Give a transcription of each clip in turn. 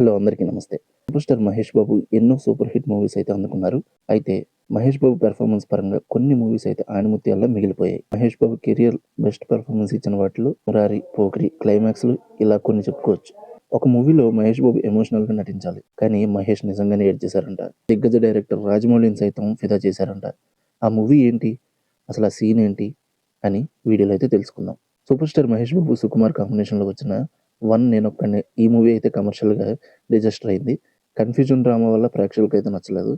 Hello అందరికీ నమస్తే. Super star Mahesh బాబు ఎన్నో సూపర్ హిట్ మూవీస్ అయితే అందుకున్నారు. అయితే మహేష్ బాబు పెర్ఫార్మెన్స్ పరంగా కొన్ని మూవీస్ అయితే ఆయన ముత్యాల్లో మిగిలిపోయాయి. Mahesh Babu career best performance ఇచ్చిన వాటిలో మురారి పోకిరి క్లైమాక్స్లు ఇలా కొన్ని చెప్పుకోవచ్చు. ఒక మూవీలో మహేష్ బాబు ఎమోషనల్గా నటించాలి. కానీ మహేష్ నిజంగానే ఏడ్ చేశారంట. దిగ్గజ డైరెక్టర్ రాజమౌళిని సైతం ఫిదా చేశారంట. ఆ మూవీ ఏంటి? అసలు ఆ సీన్ ఏంటి? అని వీడియోలో అయితే తెలుసుకుందాం. సూపర్ స్టార్ మహేష్ బాబు సుకుమార్ కాంబినేషన్లో వచ్చిన వన్ నేను ఒక్కనే ఈ మూవీ అయితే కమర్షియల్గా రిజిస్టర్ అయింది. కన్ఫ్యూజన్ డ్రామా వల్ల ప్రేక్షకులకు అయితే నచ్చలేదు.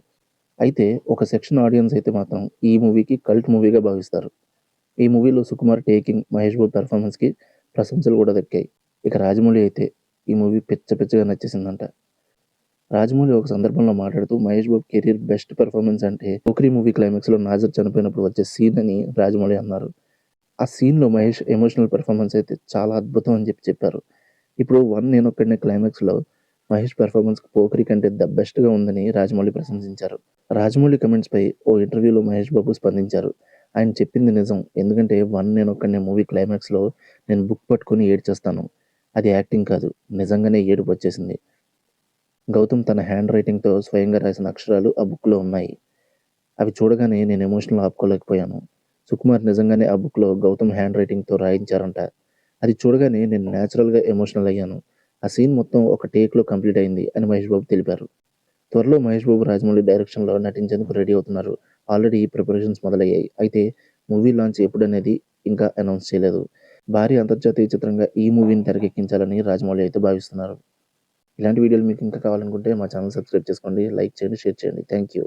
అయితే ఒక సెక్షన్ ఆడియన్స్ అయితే మాత్రం ఈ మూవీకి కల్ట్ మూవీగా భావిస్తారు. ఈ మూవీలో సుకుమార్ టేకింగ్ మహేష్ బాబు పెర్ఫార్మెన్స్కి ప్రశంసలు కూడా దక్కాయి. ఇక రాజమౌళి అయితే ఈ మూవీ పిచ్చ పిచ్చగా నచ్చేసిందంట. రాజమౌళి ఒక సందర్భంలో మాట్లాడుతూ Mahesh Babu career best performance అంటే పోఖ్రీ మూవీ క్లైమాక్స్లో నాజర్ చనిపోయినప్పుడు వచ్చే సీన్ అని రాజమౌళి అన్నారు. ఆ సీన్లో మహేష్ ఎమోషనల్ పెర్ఫార్మెన్స్ అయితే చాలా అద్భుతం అని చెప్పి చెప్పారు. ఇప్పుడు వన్ నేను ఒక్కడినే క్లైమాక్స్లో మహేష్ పెర్ఫార్మెన్స్ పోఖరి కంటే ద బెస్ట్గా ఉందని రాజమౌళి ప్రశంసించారు. రాజమౌళి కమెంట్స్పై ఓ ఇంటర్వ్యూలో మహేష్ బాబు స్పందించారు. ఆయన చెప్పింది నిజం. ఎందుకంటే వన్ నేను ఒక్కడినే మూవీ క్లైమాక్స్లో నేను బుక్ పట్టుకొని ఏడ్చేస్తాను. అది యాక్టింగ్ కాదు. నిజంగానే ఏడుపు వచ్చేసింది. గౌతమ్ తన హ్యాండ్ రైటింగ్తో స్వయంగా రాసిన అక్షరాలు ఆ బుక్లో ఉన్నాయి. అవి చూడగానే నేను ఎమోషనల్ ఆపుకోలేకపోయాను. సుకుమార్ నిజంగానే ఆ బుక్లో గౌతమ్ హ్యాండ్ రైటింగ్తో రాయించారంట. అది చూడగానే నేను న్యాచురల్గా ఎమోషనల్ అయ్యాను. ఆ సీన్ మొత్తం ఒక టేక్లో కంప్లీట్ అయింది అని మహేష్ బాబు తెలిపారు. త్వరలో మహేష్ బాబు రాజమౌళి డైరెక్షన్లో నటించేందుకు రెడీ అవుతున్నారు. ఆల్రెడీ ప్రిపరేషన్స్ మొదలయ్యాయి. అయితే మూవీ లాంచ్ ఎప్పుడనేది ఇంకా అనౌన్స్ చేయలేదు. భారీ అంతర్జాతీయ చిత్రంగా ఈ మూవీని తెరకెక్కించాలని రాజమౌళి అయితే భావిస్తున్నారు. ఇలాంటి వీడియోలు మీకు ఇంకా కావాలనుకుంటే మా ఛానల్ సబ్స్క్రైబ్ చేసుకోండి లైక్ చేయండి షేర్ చేయండి. Thank you